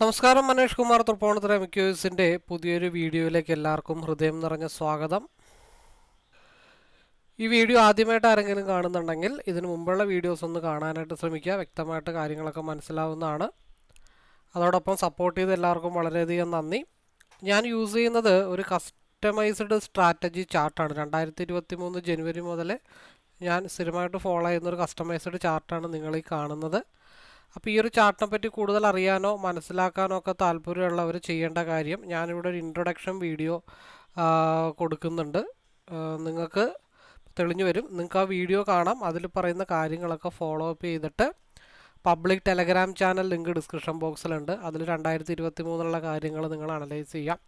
നമസ്കാരം മനേഷ് കുമാർ തൃപ്പൂണിത്തുറ മിക്യൂസിന്റെ പുതിയൊരു വീഡിയോയിലേക്ക് എല്ലാവർക്കും ഹൃദയം നിറഞ്ഞ സ്വാഗതം. ഈ വീഡിയോ ആദ്യമായിട്ട് ആരെങ്കിലും കാണുന്നുണ്ടെങ്കിൽ ഇതിനു മുമ്പുള്ള വീഡിയോസ് ഒന്ന് കാണാനായിട്ട് ശ്രമിക്കുക. വ്യക്തമായിട്ട് കാര്യങ്ങളൊക്കെ മനസ്സിലാവുന്നതാണ്. അതോടൊപ്പം സപ്പോർട്ട് ചെയ്ത് എല്ലാവർക്കും വളരെയധികം നന്ദി. ഞാൻ യൂസ് ചെയ്യുന്നത് ഒരു കസ്റ്റമൈസ്ഡ് സ്ട്രാറ്റജി ചാർട്ടാണ് രണ്ടായിരത്തി ഇരുപത്തി മൂന്ന് ജനുവരി മുതൽ ഞാൻ സ്ഥിരമായിട്ട് ഫോളോ ചെയ്യുന്ന ഒരു കസ്റ്റമൈസ്ഡ് ചാർട്ടാണ് നിങ്ങൾ ഈ കാണുന്നത്. അപ്പോൾ ഈ ഒരു ചാർട്ടിനെ പറ്റി കൂടുതൽ അറിയാനോ മനസ്സിലാക്കാനോ ഒക്കെ താല്പര്യമുള്ളവർ ചെയ്യേണ്ട കാര്യം ഞാനിവിടെ ഒരു ഇൻട്രൊഡക്ഷൻ വീഡിയോ കൊടുക്കുന്നുണ്ട്. നിങ്ങൾക്ക് തെളിഞ്ഞു വരും. നിങ്ങൾക്ക് ആ വീഡിയോ കാണാം. അതിൽ പറയുന്ന കാര്യങ്ങളൊക്കെ ഫോളോ അപ്പ് ചെയ്തിട്ട് public Telegram channel link description ബോക്സിലുണ്ട് അതിൽ രണ്ടായിരത്തി ഇരുപത്തി മൂന്നിലുള്ള കാര്യങ്ങൾ നിങ്ങൾ അനലൈസ് ചെയ്യാം.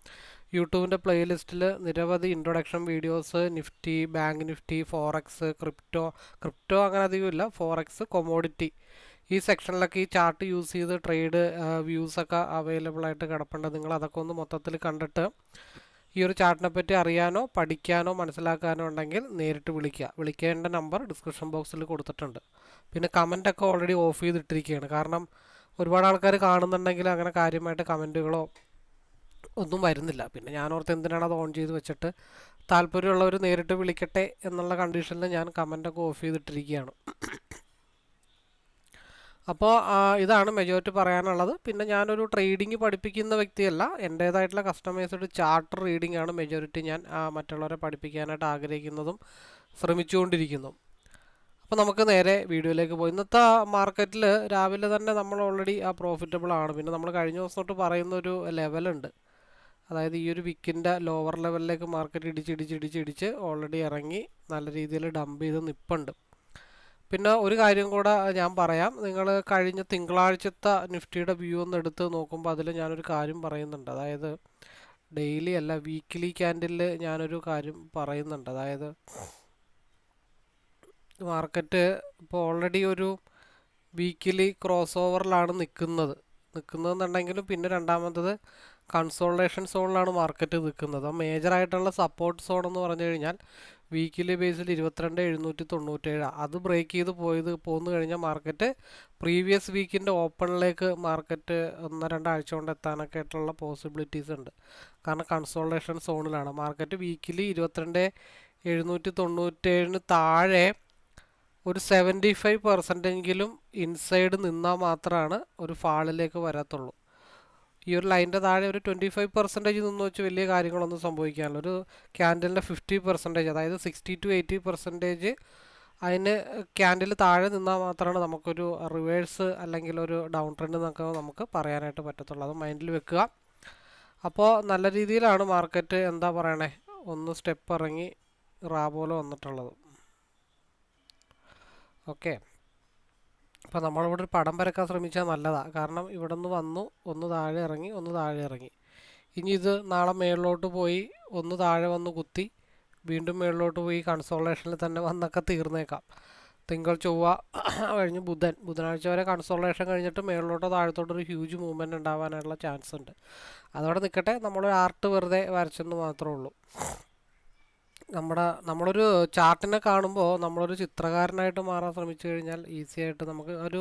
യൂട്യൂബിന്റെ പ്ലേലിസ്റ്റിൽ നിരവധി introduction videos Nifty Bank Nifty forex crypto crypto അങ്ങനെ അധികമില്ല. ഫോറക്സ് കൊമോഡിറ്റി ഈ സെക്ഷനിലൊക്കെ ഈ ചാർട്ട് യൂസ് ചെയ്ത് ട്രേഡ് വ്യൂസൊക്കെ അവൈലബിൾ ആയിട്ട് കിടപ്പുണ്ട്. നിങ്ങൾ അതൊക്കെ ഒന്ന് മൊത്തത്തിൽ കണ്ടിട്ട് ഈ ഒരു ചാർട്ടിനെ പറ്റി അറിയാനോ പഠിക്കാനോ മനസ്സിലാക്കാനോ ഉണ്ടെങ്കിൽ നേരിട്ട് വിളിക്കുക. വിളിക്കേണ്ട നമ്പർ ഡിസ്ക്രിപ്ഷൻ ബോക്സിൽ കൊടുത്തിട്ടുണ്ട്. പിന്നെ കമന്റ് ഒക്കെ ഓൾറെഡി ഓഫ് ചെയ്തിട്ടിരിക്കുകയാണ്. കാരണം ഒരുപാട് ആൾക്കാർ കാണുന്നുണ്ടെങ്കിൽ അങ്ങനെ കാര്യമായിട്ട് കമന്റുകളോ ഒന്നും വരുന്നില്ല. പിന്നെ ഞാൻ ഓർത്ത് എന്തിനാണ് അത് ഓൺ ചെയ്ത് വെച്ചിട്ട് താല്പര്യമുള്ളവർ നേരിട്ട് വിളിക്കട്ടെ എന്നുള്ള കണ്ടീഷനിൽ ഞാൻ കമന്റൊക്കെ ഓഫ് ചെയ്തിട്ടിരിക്കുകയാണ്. അപ്പോൾ ഇതാണ് മെജോറിറ്റി പറയാനുള്ളത്. പിന്നെ ഞാനൊരു ട്രേഡിംഗ് പഠിപ്പിക്കുന്ന വ്യക്തിയല്ല. എന്റേതായിട്ടുള്ള കസ്റ്റമൈസ്ഡ് ചാർട്ടർ റീഡിംഗ് ആണ് മെജോറിറ്റി ഞാൻ മറ്റുള്ളവരെ പഠിപ്പിക്കാനായിട്ട് ആഗ്രഹിക്കുന്നതും ശ്രമിച്ചുകൊണ്ടിരിക്കുന്നു. അപ്പോൾ നമുക്ക് നേരെ വീഡിയോയിലേക്ക് പോയി. ഇന്നത്തെ മാർക്കറ്റിൽ രാവിലെ തന്നെ നമ്മൾ ഓൾറെഡി ആ പ്രോഫിറ്റബിൾ ആണ്. പിന്നെ നമ്മൾ കഴിഞ്ഞ ദിവസം തൊട്ട് പറയുന്ന ഒരു ലെവലുണ്ട് അതായത് ഈ ഒരു വിക്കിന്റെ ലോവർ ലെവലിലേക്ക് മാർക്കറ്റ് ഇടിച്ച് ഇടിച്ച് ഇടിച്ച് ഓൾറെഡി ഇറങ്ങി നല്ല രീതിയിൽ ഡംപ് ചെയ്ത് നിൽപ്പുണ്ട് പിന്നെ ഒരു കാര്യം കൂടെ ഞാൻ പറയാം. നിങ്ങൾ കഴിഞ്ഞ തിങ്കളാഴ്ചത്തെ നിഫ്റ്റിയുടെ വ്യൂ ഒന്ന് എടുത്ത് നോക്കുമ്പോൾ അതിൽ ഞാനൊരു കാര്യം പറയുന്നുണ്ട്. അതായത് ഡെയിലി അല്ല വീക്കിലി ക്യാൻഡിൽ ഞാനൊരു കാര്യം പറയുന്നുണ്ട്. അതായത് മാർക്കറ്റ് ഇപ്പോൾ ഓൾറെഡി ഒരു വീക്കിലി ക്രോസ് ഓവറിലാണ് നിൽക്കുന്നത്. നിൽക്കുന്നതെന്നുണ്ടെങ്കിലും പിന്നെ രണ്ടാമത്തത് കൺസോൾട്ടേഷൻ സോണിലാണ് മാർക്കറ്റ് നിൽക്കുന്നത്. മേജറായിട്ടുള്ള സപ്പോർട്ട് സോൺ എന്ന് പറഞ്ഞു കഴിഞ്ഞാൽ വീക്കിലി ബേസിൽ ഇരുപത്തിരണ്ട് എഴുന്നൂറ്റി തൊണ്ണൂറ്റേഴ്. അത് ബ്രേക്ക് ചെയ്ത് പോയത് പോന്നു കഴിഞ്ഞാൽ മാർക്കറ്റ് പ്രീവിയസ് വീക്കിന്റെ ഓപ്പണിലേക്ക് മാർക്കറ്റ് ഒന്ന് രണ്ടാഴ്ച കൊണ്ട് എത്താനൊക്കെ ആയിട്ടുള്ള പോസിബിലിറ്റീസ് ഉണ്ട്. കാരണം കൺസോൾട്ടേഷൻ സോണിലാണ് മാർക്കറ്റ് വീക്കിലി ഇരുപത്തിരണ്ട് എഴുന്നൂറ്റി തൊണ്ണൂറ്റേഴിന് താഴെ ഒരു സെവന്റി ഫൈവ് പെർസെന്റെങ്കിലും ഇൻസൈഡ് നിന്നാൽ മാത്രമാണ് ഒരു ഫാളിലേക്ക് വരത്തുള്ളൂ. ഈ ഒരു ലൈന്റെ താഴെ ഒരു ട്വന്റി ഫൈവ് പെർസെന്റേജ് നിന്ന് വെച്ച് വലിയ കാര്യങ്ങളൊന്നും സംഭവിക്കാനില്ല. ഒരു ക്യാൻഡലിന്റെ ഫിഫ്റ്റി പെർസെന്റേജ് അതായത് സിക്സ്റ്റി ടു എയ്റ്റി പെർസെന്റേജ് അതിന് ക്യാൻഡിൽ താഴെ നിന്നാൽ മാത്രമാണ് നമുക്കൊരു റിവേഴ്സ് അല്ലെങ്കിൽ ഒരു ഡൗൺ ട്രെൻഡ് എന്നൊക്കെ നമുക്ക് പറയാനായിട്ട് പറ്റത്തുള്ളൂ. അത് മൈൻഡിൽ വെക്കുക. അപ്പോൾ നല്ല രീതിയിലാണ് മാർക്കറ്റ് എന്താ പറയണേ? ഒന്ന് സ്റ്റെപ്പ് ഇറങ്ങി റാബോല വന്നിട്ടുള്ളത്. ഓക്കെ. അപ്പോൾ നമ്മളിവിടെ ഒരു പടം വരക്കാൻ ശ്രമിച്ചാൽ നല്ലതാണ് കാരണം ഇവിടെ നിന്ന് വന്നു ഒന്ന് താഴെ ഇറങ്ങി ഒന്ന് താഴെ ഇറങ്ങി. ഇനി ഇത് നാളെ മേളിലോട്ട് പോയി ഒന്ന് താഴെ വന്ന് കുത്തി വീണ്ടും മേളിലോട്ട് പോയി കൺസോളേഷനിൽ തന്നെ വന്നൊക്കെ തീർന്നേക്കാം. തിങ്കൾ ചൊവ്വ കഴിഞ്ഞ് ബുധൻ. ബുധനാഴ്ച വരെ കൺസോളേഷൻ കഴിഞ്ഞിട്ട് മേളിലോട്ടോ താഴത്തോട്ടോ ഒരു ഹ്യൂജ് മൂവ്മെന്റ് ഉണ്ടാവാനുള്ള ചാൻസ് ഉണ്ട്. അതോടെ നിൽക്കട്ടെ. നമ്മളൊരു ആർട്ട് വെറുതെ വരച്ചെന്ന് മാത്രമേ ഉള്ളൂ. നമ്മുടെ നമ്മളൊരു ചാർട്ടിനെ കാണുമ്പോൾ നമ്മളൊരു ചിത്രകാരനായിട്ട് മാറാൻ ശ്രമിച്ചു കഴിഞ്ഞാൽ ഈസി ആയിട്ട് നമുക്ക് ഒരു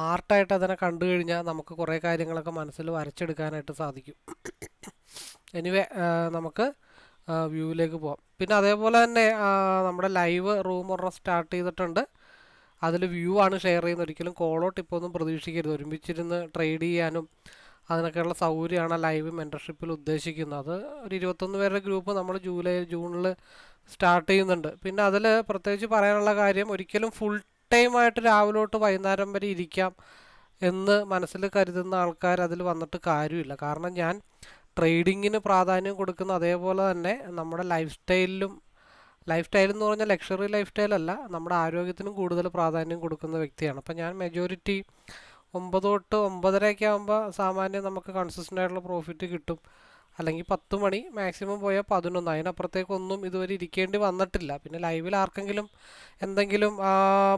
ആർട്ടായിട്ട് അതിനെ കണ്ടു കഴിഞ്ഞാൽ നമുക്ക് കുറേ കാര്യങ്ങളൊക്കെ മനസ്സിൽ വരച്ചെടുക്കാനായിട്ട് സാധിക്കും. എനിവേ നമുക്ക് വ്യൂവിലേക്ക് പോവാം. പിന്നെ അതേപോലെ തന്നെ നമ്മുടെ ലൈവ് റൂം ഒരെണ്ണം സ്റ്റാർട്ട് ചെയ്തിട്ടുണ്ട്. അതിൽ വ്യൂ ആണ് ഷെയർ ചെയ്യുന്നത് ഒരിക്കലും കോളോ ഒന്നും പ്രതീക്ഷിക്കരുത്. ഒരുമിച്ചിരുന്ന് ട്രേഡ് ചെയ്യാനും അതിനൊക്കെയുള്ള സൗകര്യമാണ് ലൈവ് മെന്റർഷിപ്പിൽ ഉദ്ദേശിക്കുന്നത്. ഒരു ഇരുപത്തൊന്ന് പേരുടെ ഗ്രൂപ്പ് നമ്മൾ ജൂലൈ ജൂണിൽ സ്റ്റാർട്ട് ചെയ്യുന്നുണ്ട്. പിന്നെ അതിൽ പ്രത്യേകിച്ച് പറയാനുള്ള കാര്യം ഒരിക്കലും ഫുൾ ടൈമായിട്ട് രാവിലെ തൊട്ട് വൈകുന്നേരം വരെ ഇരിക്കാം എന്ന് മനസ്സിൽ കരുതുന്ന ആൾക്കാർ അതിൽ വന്നിട്ട് കാര്യമില്ല. കാരണം ഞാൻ ട്രേഡിങ്ങിന് പ്രാധാന്യം കൊടുക്കുന്ന അതേപോലെ തന്നെ നമ്മുടെ ലൈഫ് സ്റ്റൈലിലും ലൈഫ് സ്റ്റൈൽ എന്ന് പറഞ്ഞാൽ ലക്ഷറി ലൈഫ് സ്റ്റൈലല്ല നമ്മുടെ ആരോഗ്യത്തിനും കൂടുതൽ പ്രാധാന്യം കൊടുക്കുന്ന വ്യക്തിയാണ്. അപ്പം ഞാൻ മെജോറിറ്റി ഒമ്പത് തൊട്ട് ഒമ്പതരയൊക്കെ ആകുമ്പോൾ സാമാന്യം നമുക്ക് കൺസിസ്റ്റന്റ് ആയിട്ടുള്ള പ്രോഫിറ്റ് കിട്ടും. അല്ലെങ്കിൽ പത്ത് മണി മാക്സിമം പോയാൽ പതിനൊന്ന്. അതിനപ്പുറത്തേക്കൊന്നും ഇതുവരെ ഇരിക്കേണ്ടി വന്നിട്ടില്ല. പിന്നെ ലൈവിൽ ആർക്കെങ്കിലും എന്തെങ്കിലും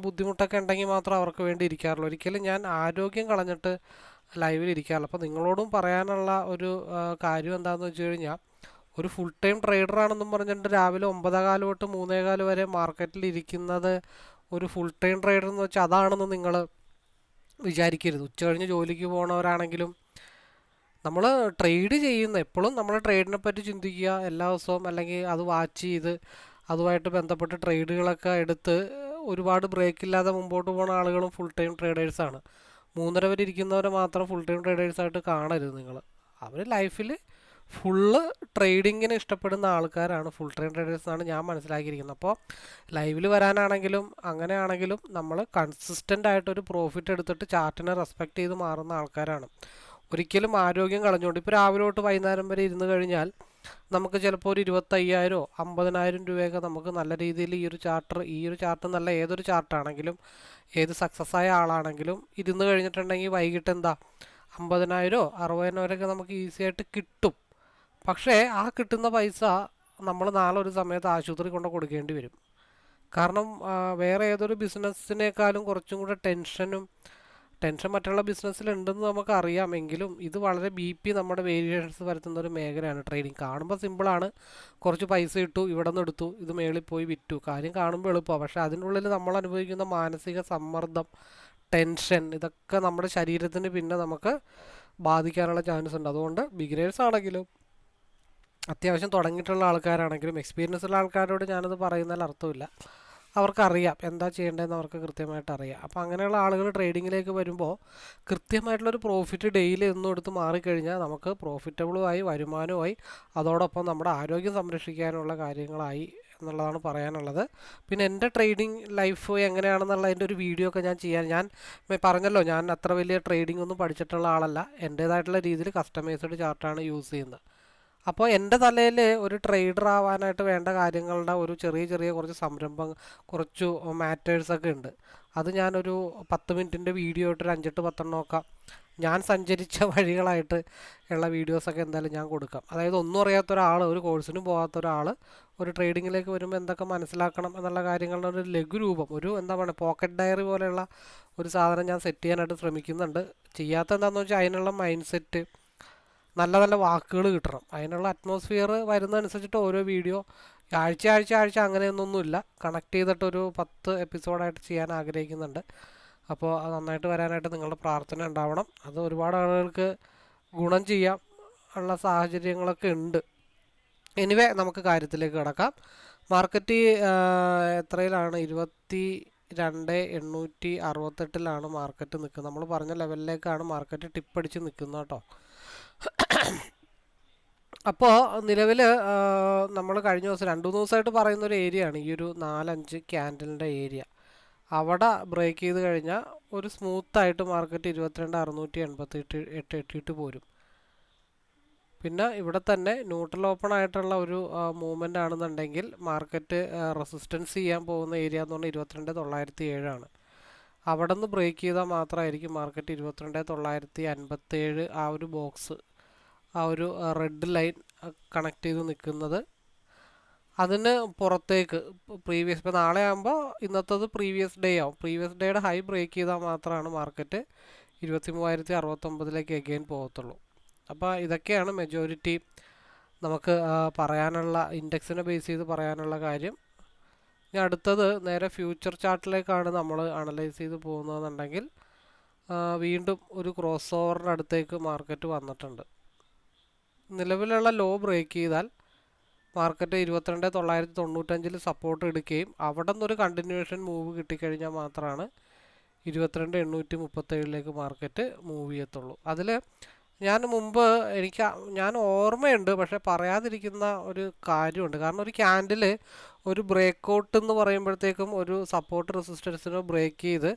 ബുദ്ധിമുട്ടൊക്കെ ഉണ്ടെങ്കിൽ മാത്രം അവർക്ക് വേണ്ടി ഇരിക്കാറുള്ളൂ. ഒരിക്കലും ഞാൻ ആരോഗ്യം കളഞ്ഞിട്ട് ലൈവിൽ ഇരിക്കാറില്ല. അപ്പോൾ നിങ്ങളോടും പറയാനുള്ള ഒരു കാര്യം എന്താണെന്ന് വെച്ച് കഴിഞ്ഞാൽ ഒരു ഫുൾ ടൈം ട്രേഡർ ആണെന്നും പറഞ്ഞിട്ട് രാവിലെ ഒമ്പതേകാൽ തൊട്ട് മൂന്നേകാൽ വരെ മാർക്കറ്റിൽ ഇരിക്കുന്നത് ഒരു ഫുൾ ടൈം ട്രേഡർ എന്ന് വെച്ചാൽ അതാണെന്ന് നിങ്ങൾ വിചാരിക്കരുത്. ഉച്ച കഴിഞ്ഞ് ജോലിക്ക് പോണവരാണെങ്കിലും നമ്മൾ ട്രേഡ് ചെയ്യുന്ന എപ്പോഴും നമ്മൾ ട്രേഡിനെ പറ്റി ചിന്തിക്കുക. എല്ലാ ദിവസവും അല്ലെങ്കിൽ അത് വാച്ച് ചെയ്ത് അതുമായിട്ട് ബന്ധപ്പെട്ട് ട്രേഡുകളൊക്കെ എടുത്ത് ഒരുപാട് ബ്രേക്ക് ഇല്ലാതെ മുമ്പോട്ട് പോകുന്ന ആളുകളും ഫുൾ ടൈം ട്രേഡേഴ്സാണ് മൂന്നര വരെ ഇരിക്കുന്നവരെ മാത്രം ഫുൾ ടൈം ട്രേഡേഴ്സായിട്ട് കാണരുത് നിങ്ങൾ അവർ ലൈഫിൽ ഫുള്ള് ട്രേഡിങ്ങിന് ഇഷ്ടപ്പെടുന്ന ആൾക്കാരാണ്. ഫുൾ ടൈം ട്രേഡേഴ്സ് എന്നാണ് ഞാൻ മനസ്സിലാക്കിയിരിക്കുന്നത്. അപ്പോൾ ലൈവിൽ വരാനാണെങ്കിലും അങ്ങനെയാണെങ്കിലും നമ്മൾ കൺസിസ്റ്റന്റ് ആയിട്ടൊരു പ്രോഫിറ്റ് എടുത്തിട്ട് ചാർട്ടിനെ റെസ്പെക്റ്റ് ചെയ്ത് മാറുന്ന ആൾക്കാരാണ്. ഒരിക്കലും ആരോഗ്യം കളഞ്ഞുകൊണ്ട് ഇപ്പോൾ രാവിലെ തൊട്ട് വൈകുന്നേരം വരെ ഇരുന്ന് കഴിഞ്ഞാൽ നമുക്ക് ചിലപ്പോൾ ഒരു ഇരുപത്തയ്യായിരോ അമ്പതിനായിരം രൂപയൊക്കെ നമുക്ക് നല്ല രീതിയിൽ ഈ ഒരു ചാർട്ടർ ഈ ഒരു ചാർട്ട് നല്ല ഏതൊരു ചാർട്ടാണെങ്കിലും ഏത് സക്സസ് ആയ ആളാണെങ്കിലും ഇരുന്ന് കഴിഞ്ഞിട്ടുണ്ടെങ്കിൽ വൈകിട്ട് എന്താ? അമ്പതിനായിരമോ അറുപതിനായിരമൊക്കെ നമുക്ക് ഈസി ആയിട്ട് കിട്ടും. പക്ഷേ ആ കിട്ടുന്ന പൈസ നമ്മൾ നാളെ ഒരു സമയത്ത് ആശുപത്രി കൊണ്ട് കൊടുക്കേണ്ടി വരും. കാരണം വേറെ ഏതൊരു ബിസിനസ്സിനേക്കാളും കുറച്ചും കൂടെ ടെൻഷനും ടെൻഷൻ മറ്റുള്ള ബിസിനസ്സിലുണ്ടെന്ന് നമുക്ക് അറിയാമെങ്കിലും ഇത് വളരെ ബി പി നമ്മുടെ വേരിയേഷൻസ് വരുത്തുന്ന ഒരു മേഖലയാണ്. ട്രേഡിങ് കാണുമ്പോൾ സിമ്പിളാണ്. കുറച്ച് പൈസ ഇട്ടു ഇവിടെ നിന്ന് എടുത്തു ഇത് മേളിൽ പോയി വിറ്റു. കാര്യം കാണുമ്പോൾ എളുപ്പമാണ് പക്ഷേ അതിനുള്ളിൽ നമ്മൾ അനുഭവിക്കുന്ന മാനസിക സമ്മർദ്ദം ടെൻഷൻ ഇതൊക്കെ നമ്മുടെ ശരീരത്തിന് പിന്നെ നമുക്ക് ബാധിക്കാനുള്ള ചാൻസ് ഉണ്ട് അതുകൊണ്ട് ബിഗിനേഴ്സ് ആണെങ്കിലും അത്യാവശ്യം തുടങ്ങിയിട്ടുള്ള ആൾക്കാരാണെങ്കിലും എക്സ്പീരിയൻസ് ഉള്ള ആൾക്കാരോട് ഞാനത് പറയുന്നതിൽ അർത്ഥമില്ല. അവർക്കറിയാം എന്താ ചെയ്യേണ്ടതെന്ന് അവർക്ക് കൃത്യമായിട്ട് അറിയാം. അപ്പോൾ അങ്ങനെയുള്ള ആളുകൾ ട്രേഡിങ്ങിലേക്ക് വരുമ്പോൾ കൃത്യമായിട്ടുള്ളൊരു പ്രോഫിറ്റ് ഡെയിലി എന്നും എടുത്ത് മാറിക്കഴിഞ്ഞാൽ നമുക്ക് പ്രോഫിറ്റബിളുമായി വരുമാനമായി അതോടൊപ്പം നമ്മുടെ ആരോഗ്യം സംരക്ഷിക്കാനുള്ള കാര്യങ്ങളായി എന്നുള്ളതാണ് പറയാനുള്ളത്. പിന്നെ എന്റെ ട്രേഡിംഗ് ലൈഫ് എങ്ങനെയാണെന്നുള്ള അതിന്റെ ഒരു വീഡിയോ ഒക്കെ ഞാൻ ചെയ്യാൻ ഞാൻ പറഞ്ഞല്ലോ ഞാൻ അത്ര വലിയ ട്രേഡിംഗ് ഒന്നും പഠിച്ചിട്ടുള്ള ആളല്ല. എന്റേതായിട്ടുള്ള രീതിയിൽ കസ്റ്റമൈസ്ഡ് ചാർട്ടാണ് യൂസ് ചെയ്യുന്നത്. അപ്പോൾ എന്റെ തലയിൽ ഒരു ട്രേഡർ ആവാനായിട്ട് വേണ്ട കാര്യങ്ങളുടെ ഒരു ചെറിയ ചെറിയ കുറച്ച് സംരംഭം കുറച്ച് മാറ്റേഴ്സൊക്കെ ഉണ്ട്. അത് ഞാനൊരു പത്ത് മിനിറ്റിന്റെ വീഡിയോ ഇട്ട് ഒരു അഞ്ചെട്ട് പത്തെണ്ണം ഒക്കെ ഞാൻ സഞ്ചരിച്ച വഴികളായിട്ട് ഉള്ള വീഡിയോസൊക്കെ എന്തായാലും ഞാൻ കൊടുക്കാം. അതായത് ഒന്നും അറിയാത്ത ഒരാൾ ഒരു കോഴ്സിനും പോകാത്ത ഒരാൾ ഒരു ട്രേഡിങ്ങിലേക്ക് വരുമ്പോൾ എന്തൊക്കെ മനസ്സിലാക്കണം എന്നുള്ള കാര്യങ്ങളുടെ ഒരു ലഘുരൂപം ഒരു എന്താ പറയുക പോക്കറ്റ് ഡയറി പോലെയുള്ള ഒരു സാധനം ഞാൻ സെറ്റ് ചെയ്യാനായിട്ട് ശ്രമിക്കുന്നുണ്ട്. ചെയ്യാത്ത എന്താണെന്ന് വെച്ചാൽ അതിനുള്ള മൈൻഡ് സെറ്റ് നല്ല നല്ല വാക്കുകൾ കിട്ടണം. അതിനുള്ള അറ്റ്മോസ്ഫിയർ വരുന്നതനുസരിച്ചിട്ട് ഓരോ വീഡിയോ ആഴ്ച ആഴ്ച ആഴ്ച അങ്ങനെയൊന്നൊന്നുമില്ല. കണക്ട് ചെയ്തിട്ട് ഒരു പത്ത് എപ്പിസോഡായിട്ട് ചെയ്യാൻ ആഗ്രഹിക്കുന്നുണ്ട്. അപ്പോൾ അത് നന്നായിട്ട് വരാനായിട്ട് നിങ്ങളുടെ പ്രാർത്ഥന ഉണ്ടാവണം. അത് ഒരുപാട് ആളുകൾക്ക് ഗുണം ചെയ്യാം ഉള്ള സാഹചര്യങ്ങളൊക്കെ ഉണ്ട്. എനിവേ നമുക്ക് കാര്യത്തിലേക്ക് കിടക്കാം. മാർക്കറ്റ് എത്രയിലാണ്? ഇരുപത്തി രണ്ട് എണ്ണൂറ്റി അറുപത്തെട്ടിലാണ് മാർക്കറ്റ് നിൽക്കുന്നത്. നമ്മൾ പറഞ്ഞ ലെവലിലേക്കാണ് മാർക്കറ്റ് ടിപ്പടിച്ച് നിൽക്കുന്നത് കേട്ടോ. അപ്പോൾ നിലവിൽ നമ്മൾ കഴിഞ്ഞ ദിവസം രണ്ട് മൂന്ന് ദിവസമായിട്ട് പറയുന്ന ഒരു ഏരിയ ആണ് ഈ ഒരു നാലഞ്ച് ക്യാൻഡലിന്റെ ഏരിയ. അവിടെ ബ്രേക്ക് ചെയ്ത് കഴിഞ്ഞാൽ ഒരു സ്മൂത്തായിട്ട് മാർക്കറ്റ് ഇരുപത്തിരണ്ട് അറുന്നൂറ്റി എൺപത്തി എട്ട് എട്ട് എട്ടിയിട്ട് പോരും. പിന്നെ ഇവിടെ തന്നെ ന്യൂട്രൽ ഓപ്പൺ ആയിട്ടുള്ള ഒരു മൂവ്മെന്റ് ആണെന്നുണ്ടെങ്കിൽ മാർക്കറ്റ് റെസിസ്റ്റൻസ് ചെയ്യാൻ പോകുന്ന ഏരിയ എന്ന് പറഞ്ഞാൽ ഇരുപത്തിരണ്ട് തൊള്ളായിരത്തി ഏഴാണ്. അവിടെ നിന്ന് ബ്രേക്ക് ചെയ്താൽ മാത്രമായിരിക്കും മാർക്കറ്റ് ഇരുപത്തിരണ്ട് തൊള്ളായിരത്തി അൻപത്തേഴ് ആ ഒരു ബോക്സ് ആ ഒരു റെഡ് ലൈൻ കണക്ട് ചെയ്ത് നിൽക്കുന്നത്. അതിന് പുറത്തേക്ക് പ്രീവിയസ് ഇപ്പോൾ നാളെ ആകുമ്പോൾ ഇന്നത്തത് പ്രീവിയസ് ഡേ ആവും. പ്രീവിയസ് ഡേയുടെ ഹൈ ബ്രേക്ക് ചെയ്താൽ മാത്രമാണ് മാർക്കറ്റ് ഇരുപത്തി മൂവായിരത്തി അറുപത്തൊമ്പതിലേക്ക് എഗെയിൻ പോകത്തുള്ളൂ. അപ്പോൾ ഇതൊക്കെയാണ് മെജോറിറ്റി നമുക്ക് പറയാനുള്ള ഇൻഡെക്സിനെ ബേസ് ചെയ്ത് പറയാനുള്ള കാര്യം. ഇനി അടുത്തത് നേരെ ഫ്യൂച്ചർ ചാർട്ടിലേക്കാണ് നമ്മൾ അനലൈസ് ചെയ്ത് പോകുന്നതെന്നുണ്ടെങ്കിൽ വീണ്ടും ഒരു ക്രോസ് ഓവറിന്റെ അടുത്തേക്ക് മാർക്കറ്റ് വന്നിട്ടുണ്ട്. നിലവിലുള്ള ലോ ബ്രേക്ക് ചെയ്താൽ മാർക്കറ്റ് ഇരുപത്തിരണ്ട് തൊള്ളായിരത്തി തൊണ്ണൂറ്റഞ്ചിൽ സപ്പോർട്ട് എടുക്കുകയും അവിടെ നിന്നൊരു കണ്ടിന്യൂഷൻ മൂവ് കിട്ടിക്കഴിഞ്ഞാൽ മാത്രമാണ് ഇരുപത്തിരണ്ട് എണ്ണൂറ്റി മുപ്പത്തേഴിലേക്ക് മാർക്കറ്റ് മൂവ് ചെയ്യത്തുള്ളൂ. അതിൽ ഞാൻ മുമ്പ് എനിക്ക് ഞാൻ ഓർമ്മയുണ്ട് പക്ഷേ പറയാതിരിക്കുന്ന ഒരു കാര്യമുണ്ട്. കാരണം ഒരു ക്യാൻഡിൽ ഒരു ബ്രേക്ക് ഔട്ട് എന്ന് പറയുമ്പോഴത്തേക്കും ഒരു സപ്പോർട്ട് റെസിസ്റ്റൻസിനെ ബ്രേക്ക് ചെയ്ത്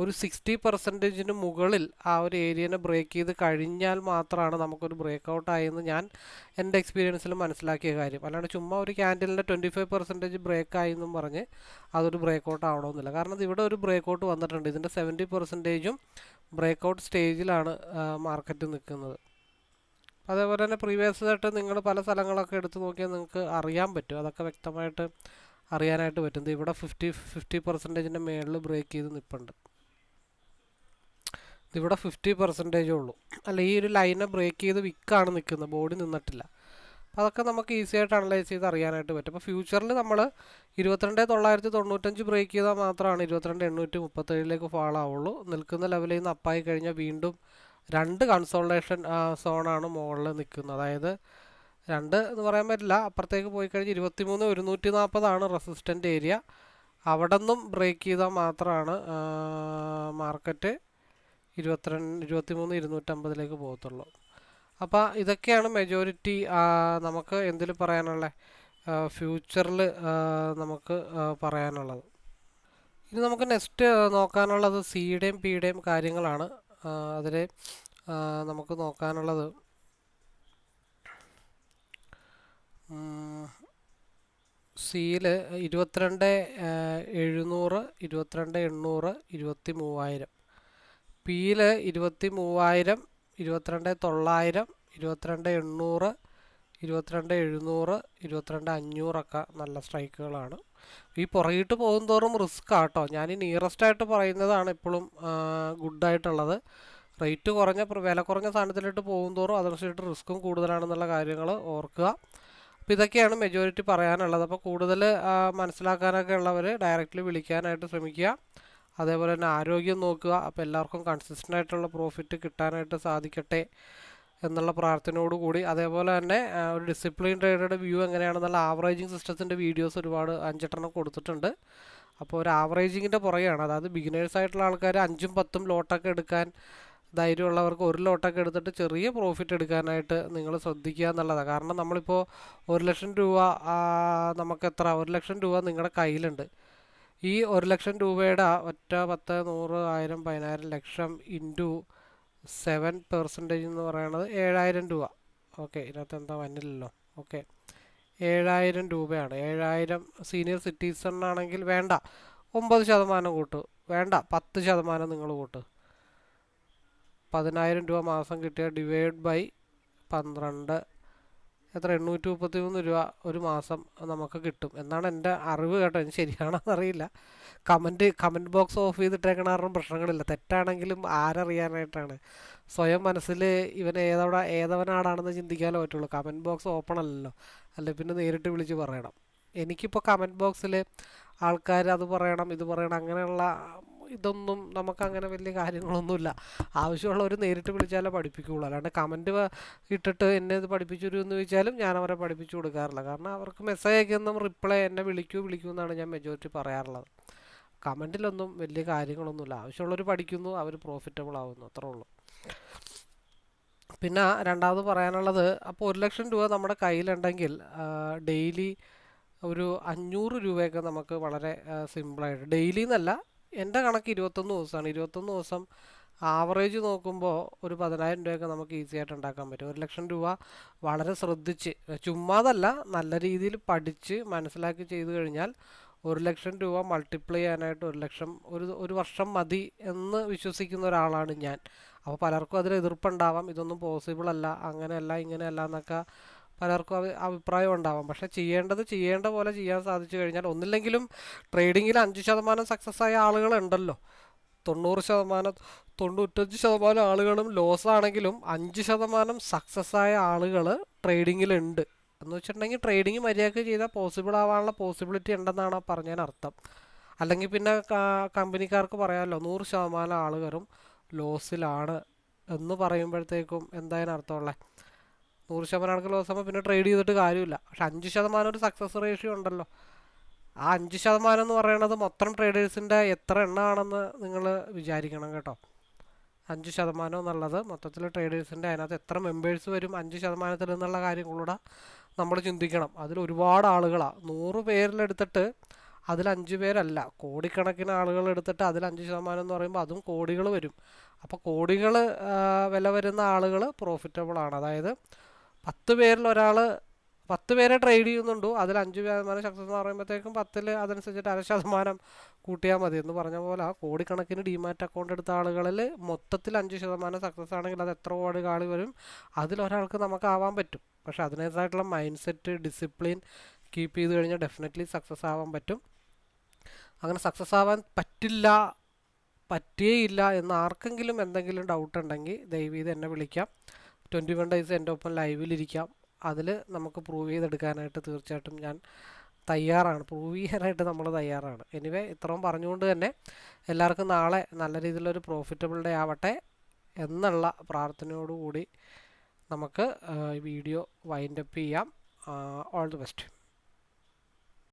ഒരു സിക്സ്റ്റി പെർസെന്റേജിന് മുകളിൽ ആ ഒരു ഏരിയനെ ബ്രേക്ക് ചെയ്ത് കഴിഞ്ഞാൽ മാത്രമാണ് നമുക്കൊരു ബ്രേക്ക് ഔട്ട് ആയെന്ന് ഞാൻ എന്റെ എക്സ്പീരിയൻസിൽ മനസ്സിലാക്കിയ കാര്യം. അല്ലാണ്ട് ചുമ്മാ ഒരു ക്യാൻഡിലിന്റെ ട്വന്റി ഫൈവ് പെർസെന്റേജ് ബ്രേക്ക് ആയി എന്നും പറഞ്ഞ് അതൊരു ബ്രേക്ക് ഔട്ട് ആവണമെന്നില്ല. കാരണം ഇവിടെ ഒരു ബ്രേക്ക് ഔട്ട് വന്നിട്ടുണ്ട്. ഇതിന്റെ സെവന്റി പെർസെന്റേജും ബ്രേക്ക് ഔട്ട് സ്റ്റേജിലാണ് മാർക്കറ്റ് നിൽക്കുന്നത് അതേപോലെ തന്നെ പ്രീവിയസ് ആയിട്ട് നിങ്ങൾ പല സ്ഥലങ്ങളൊക്കെ എടുത്തു നോക്കിയാൽ നിങ്ങൾക്ക് അറിയാൻ പറ്റും. അതൊക്കെ വ്യക്തമായിട്ട് അറിയാനായിട്ട് പറ്റും. ഇവിടെ ഫിഫ്റ്റി ഫിഫ്റ്റി പെർസെന്റേജിന്റെ മേളിൽ ബ്രേക്ക് ചെയ്ത് നിൽപ്പുണ്ട് ഇവിടെ ഫിഫ്റ്റി പെർസെന്റേജേ ഉള്ളൂ. അല്ല ഈ ഒരു ലൈനെ ബ്രേക്ക് ചെയ്ത് വിക്കാണ് നിൽക്കുന്നത്. ബോഡി നിന്നിട്ടില്ല. അതൊക്കെ നമുക്ക് ഈസി ആയിട്ട് അനലൈസ് ചെയ്ത് അറിയാനായിട്ട് പറ്റും. അപ്പോൾ ഫ്യൂച്ചറിൽ നമ്മൾ ഇരുപത്തിരണ്ട് തൊള്ളായിരത്തി തൊണ്ണൂറ്റഞ്ച് ബ്രേക്ക് ചെയ്താൽ മാത്രമാണ് ഇരുപത്തിരണ്ട് എണ്ണൂറ്റി മുപ്പത്തേഴിലേക്ക് ഫാൾ ആവുള്ളൂ. നിൽക്കുന്ന ലെവലിൽ നിന്ന് അപ്പായി കഴിഞ്ഞാൽ വീണ്ടും രണ്ട് കൺസോൾട്ടേഷൻ സോണാണ് മുകളിൽ നിൽക്കുന്നത്. അതായത് രണ്ട് എന്ന് പറയാൻ പറ്റില്ല. അപ്പുറത്തേക്ക് പോയി കഴിഞ്ഞ് ഇരുപത്തിമൂന്ന് ഒരുന്നൂറ്റി നാൽപ്പതാണ് റെസിസ്റ്റന്റ് ഏരിയ അവിടെ നിന്നും ബ്രേക്ക് ചെയ്താൽ മാത്രമാണ് മാർക്കറ്റ് ഇരുപത്തിരണ്ട് ഇരുപത്തിമൂന്ന് ഇരുന്നൂറ്റമ്പതിലേക്ക് പോകത്തുള്ളൂ. അപ്പോൾ ഇതൊക്കെയാണ് മെജോറിറ്റി നമുക്ക് എന്തിൽ പറയാനുള്ള? ഫ്യൂച്ചറിൽ നമുക്ക് പറയാനുള്ളത്. ഇനി നമുക്ക് നെക്സ്റ്റ് നോക്കാനുള്ളത് സിയുടെയും പിയുടെയും കാര്യങ്ങളാണ്. അതിൽ നമുക്ക് നോക്കാനുള്ളത്. സിയിൽ ഇരുപത്തിരണ്ട് എഴുന്നൂറ് ഇരുപത്തിരണ്ട് എണ്ണൂറ് ഇരുപത്തി മൂവായിരം. പിയിൽ ഇരുപത്തി മൂവായിരം ഇരുപത്തിരണ്ട് തൊള്ളായിരം ഇരുപത്തിരണ്ട് എണ്ണൂറ് ഇരുപത്തിരണ്ട് എഴുന്നൂറ് ഇരുപത്തിരണ്ട് അഞ്ഞൂറൊക്കെ നല്ല സ്ട്രൈക്കുകളാണ്. ഈ പുറകിട്ട് പോകും തോറും റിസ്ക് ആട്ടോ ഞാൻ ഈ നിയറസ്റ്റ് ആയിട്ട് പറയുന്നതാണ് ഇപ്പോഴും ഗുഡായിട്ടുള്ളത്. റേറ്റ് കുറഞ്ഞ വില കുറഞ്ഞ സാധനത്തിലിട്ട് പോകും തോറും അതനുസരിച്ചിട്ട് റിസ്ക്കും കൂടുതലാണെന്നുള്ള കാര്യങ്ങൾ ഓർക്കുക. അപ്പോൾ ഇതൊക്കെയാണ് മെജോറിറ്റി പറയാനുള്ളത്. അപ്പോൾ കൂടുതൽ മനസ്സിലാക്കാനൊക്കെ ഉള്ളവർ ഡയറക്റ്റ്ലി വിളിക്കാനായിട്ട് ശ്രമിക്കുക. അതേപോലെ തന്നെ ആരോഗ്യം നോക്കുക. അപ്പോൾ എല്ലാവർക്കും കൺസിസ്റ്റന്റ് ആയിട്ടുള്ള പ്രോഫിറ്റ് കിട്ടാനായിട്ട് സാധിക്കട്ടെ. എന്നുള്ള പ്രാർത്ഥനയോട് കൂടി അതേപോലെ തന്നെ ഒരു ഡിസിപ്ലിൻ ട്രേഡറുടെ വ്യൂ എങ്ങനെയാണെന്നുള്ള ആവറേജിങ് സിസ്റ്റത്തിന്റെ വീഡിയോസ് ഒരുപാട് അഞ്ചെട്ടെണ്ണം കൊടുത്തിട്ടുണ്ട്. അപ്പോൾ ഒരു ആവറേജിങ്ങിന്റെ പുറകെയാണ്. അതായത് ബിഗിനേഴ്സ് ആയിട്ടുള്ള ആൾക്കാർ അഞ്ചും പത്തും ലോട്ടൊക്കെ എടുക്കാൻ ധൈര്യമുള്ളവർക്ക് ഒരു ലോട്ടൊക്കെ എടുത്തിട്ട് ചെറിയ പ്രോഫിറ്റ് എടുക്കാനായിട്ട് നിങ്ങൾ ശ്രദ്ധിക്കുക എന്നുള്ളതാണ്. കാരണം നമ്മളിപ്പോൾ ഒരു ലക്ഷം രൂപ നമുക്ക് എത്ര? ഒരു ലക്ഷം രൂപ നിങ്ങളുടെ കയ്യിലുണ്ട്. ഈ ഒരു ലക്ഷം രൂപയുടെ ഒറ്റ പത്ത് നൂറ് ആയിരം പതിനായിരം ലക്ഷം ഇന്റു സെവൻ പെർസെന്റേജ് എന്ന് പറയുന്നത് ഏഴായിരം രൂപ. ഓക്കെ ഇതിനകത്ത് എന്താ വന്നില്ലല്ലോ. ഓക്കെ ഏഴായിരം രൂപയാണ്. ഏഴായിരം സീനിയർ സിറ്റിസൺ വേണ്ട. ഒമ്പത് ശതമാനം കൂട്ട്. വേണ്ട പത്ത് ശതമാനം നിങ്ങൾ കൂട്ട്. പതിനായിരം രൂപ മാസം കിട്ടിയ ഡിവൈഡ് ബൈ പന്ത്രണ്ട് എത്ര എണ്ണൂറ്റി മുപ്പത്തി മൂന്ന് രൂപ ഒരു മാസം നമുക്ക് കിട്ടും. എന്നാണ് എന്റെ അറിവ് കേട്ടോ. ഇനി ശരിയാണെന്ന് അറിയില്ല കമന്റ് കമന്റ് ബോക്സ് ഓഫ് ചെയ്തിട്ടേക്കണ കാരണം പ്രശ്നങ്ങളില്ല. തെറ്റാണെങ്കിലും ആരറിയാനായിട്ടാണ്. സ്വയം മനസ്സിൽ ഇവൻ ഏതവിടെ ഏതവനാടാണെന്ന് ചിന്തിക്കാനേ പറ്റുള്ളൂ. കമന്റ് ബോക്സ് ഓപ്പൺ അല്ലല്ലോ അല്ലെ പിന്നെ നേരിട്ട് വിളിച്ച് പറയണം. എനിക്കിപ്പോൾ കമന്റ് ബോക്സിൽ ആൾക്കാർ അത് പറയണം ഇത് പറയണം അങ്ങനെയുള്ള ഇതൊന്നും നമുക്കങ്ങനെ വലിയ കാര്യങ്ങളൊന്നുമില്ല. ആവശ്യമുള്ളവർ നേരിട്ട് വിളിച്ചാലേ പഠിപ്പിക്കുകയുള്ളൂ അല്ലാണ്ട് കമന്റ് ഇട്ടിട്ട് എന്നെ ഇത് പഠിപ്പിച്ചു എന്ന് ചോദിച്ചാലും ഞാൻ അവരെ പഠിപ്പിച്ചു കൊടുക്കാറില്ല. കാരണം അവർക്ക് മെസ്സേജ് അയക്കുന്ന റിപ്ലൈ എന്നെ വിളിക്കൂ വിളിക്കൂ എന്നാണ് ഞാൻ മെജോറിറ്റി പറയാറുള്ളത്. കമന്റിലൊന്നും വലിയ കാര്യങ്ങളൊന്നുമില്ല. ആവശ്യമുള്ളവർ പഠിക്കുന്നു അവർ പ്രോഫിറ്റബിൾ ആവുന്നു. അത്രേ ഉള്ളൂ. പിന്നെ രണ്ടാമത് പറയാനുള്ളത് അപ്പോൾ ഒരു ലക്ഷം രൂപ നമ്മുടെ കയ്യിലുണ്ടെങ്കിൽ ഡെയിലി ഒരു അഞ്ഞൂറ് രൂപയൊക്കെ നമുക്ക് വളരെ സിമ്പിളായിട്ട് ഡെയിലി എന്നല്ല എന്റെ കണക്ക് ഇരുപത്തൊന്ന് ദിവസമാണ്. ഇരുപത്തൊന്ന് ദിവസം ആവറേജ് നോക്കുമ്പോൾ ഒരു പതിനായിരം രൂപയൊക്കെ നമുക്ക് ഈസി ആയിട്ട് ഉണ്ടാക്കാൻ പറ്റും. ഒരു ലക്ഷം രൂപ വളരെ ശ്രദ്ധിച്ച് ചുമ്മാതല്ല നല്ല രീതിയിൽ പഠിച്ച് മനസ്സിലാക്കി ചെയ്തു കഴിഞ്ഞാൽ ഒരു ലക്ഷം രൂപ മൾട്ടിപ്ലൈ ചെയ്യാനായിട്ട് ഒരു ലക്ഷം ഒരു ഒരു വർഷം മതി എന്ന് വിശ്വസിക്കുന്ന ഒരാളാണ് ഞാൻ. അപ്പോൾ പലർക്കും അതിൽ എതിർപ്പുണ്ടാവാം. ഇതൊന്നും പോസിബിൾ അല്ല. അങ്ങനെയല്ല ഇങ്ങനെയല്ല എന്നൊക്കെ പലർക്കും അഭിപ്രായം ഉണ്ടാവാം. പക്ഷെ ചെയ്യേണ്ടത് ചെയ്യേണ്ട പോലെ ചെയ്യാൻ സാധിച്ചു കഴിഞ്ഞാൽ ഒന്നില്ലെങ്കിലും ട്രേഡിങ്ങിൽ അഞ്ച് ശതമാനം സക്സസ് ആയ ആളുകളുണ്ടല്ലോ. തൊണ്ണൂറ് ശതമാനം തൊണ്ണൂറ്റഞ്ച് ശതമാനം ആളുകളും ലോസ് ആണെങ്കിലും അഞ്ച് ശതമാനം സക്സസ് ആയ ആളുകൾ ട്രേഡിങ്ങിലുണ്ട് എന്ന് വെച്ചിട്ടുണ്ടെങ്കിൽ ട്രേഡിങ് മര്യാദയ്ക്ക് ചെയ്താൽ പോസിബിൾ ആവാനുള്ള പോസിബിലിറ്റി ഉണ്ടെന്നാണ് പറഞ്ഞാൽ പറഞ്ഞതിന് അർത്ഥം. അല്ലെങ്കിൽ പിന്നെ കമ്പനിക്കാർക്ക് പറയാമല്ലോ നൂറ് ശതമാനം ആളുകളും ലോസിലാണ് എന്ന് പറയുമ്പോഴത്തേക്കും എന്തായാലും അർത്ഥമുള്ളത് നൂറ് ശതമാനം ലോസ് ആകുമ്പോൾ പിന്നെ ട്രേഡ് ചെയ്തിട്ട് കാര്യമില്ല. പക്ഷെ അഞ്ച് ശതമാനം ഒരു സക്സസ് റേഷ്യോ ഉണ്ടല്ലോ. ആ അഞ്ച് ശതമാനം എന്ന് പറയുന്നത് മൊത്തം ട്രേഡേഴ്സിന്റെ എത്ര എണ്ണമാണെന്ന് നിങ്ങൾ വിചാരിക്കണം കേട്ടോ. അഞ്ച് ശതമാനം എന്നുള്ളത് മൊത്തത്തിൽ ട്രേഡേഴ്സിന്റെ അതിനകത്ത് എത്ര മെമ്പേഴ്സ് വരും അഞ്ച് ശതമാനത്തിൽ എന്നുള്ള കാര്യം കൂടെ നമ്മൾ ചിന്തിക്കണം. അതിൽ ഒരുപാട് ആളുകളാണ് നൂറ് പേരിലെടുത്തിട്ട് അതിൽ അഞ്ച് പേരല്ല. കോടിക്കണക്കിന് ആളുകൾ എടുത്തിട്ട് അതിൽ അഞ്ച് ശതമാനം എന്ന് പറയുമ്പോൾ അതും കോടികൾ വരും. അപ്പോൾ കോടികൾ വില വരുന്ന ആളുകൾ പ്രോഫിറ്റബിളാണ് അതായത് പത്ത് പേരിൽ ഒരാൾ പത്ത് പേരെ ട്രേഡ് ചെയ്യുന്നുണ്ടോ. അതിൽ അഞ്ച് ശതമാനം സക്സസ് എന്ന് പറയുമ്പോഴത്തേക്കും പത്തിൽ അതനുസരിച്ചിട്ട് അര ശതമാനം കൂട്ടിയാൽ മതി എന്ന് പറഞ്ഞ പോലെ ആ കോടിക്കണക്കിന് ഡിമാറ്റ് അക്കൗണ്ട് എടുത്ത ആളുകളിൽ മൊത്തത്തിൽ അഞ്ച് ശതമാനം സക്സസ് ആണെങ്കിൽ അത് എത്ര കോടി കാളി വരും? അതിലൊരാൾക്ക് നമുക്ക് ആവാൻ പറ്റും. പക്ഷേ അതിനേതായിട്ടുള്ള മൈൻഡ് സെറ്റ് ഡിസിപ്ലിൻ കീപ്പ് ചെയ്ത് കഴിഞ്ഞാൽ ഡെഫിനറ്റ്ലി സക്സസ് ആവാൻ പറ്റും. അങ്ങനെ സക്സസ് ആവാൻ പറ്റില്ല പറ്റിയേയില്ല എന്ന് ആർക്കെങ്കിലും എന്തെങ്കിലും ഡൗട്ട് ഉണ്ടെങ്കിൽ ദയവ് ചെയ്ത് എന്നെ വിളിക്കാം. ട്വന്റി വൺ ഡേയ്സ് എന്റെ ഒപ്പം ലൈവിലിരിക്കാം. അതിൽ നമുക്ക് പ്രൂവ് ചെയ്തെടുക്കാനായിട്ട് തീർച്ചയായിട്ടും ഞാൻ തയ്യാറാണ്. പ്രൂവ് ചെയ്യാനായിട്ട് നമ്മൾ തയ്യാറാണ്. എനിവേ ഇത്രയും പറഞ്ഞുകൊണ്ട് തന്നെ എല്ലാവർക്കും നാളെ നല്ല രീതിയിലൊരു പ്രോഫിറ്റബിൾ ഡേ ആവട്ടെ എന്നുള്ള പ്രാർത്ഥനയോടുകൂടി നമുക്ക് വീഡിയോ വൈൻഡപ്പ് ചെയ്യാം. All the best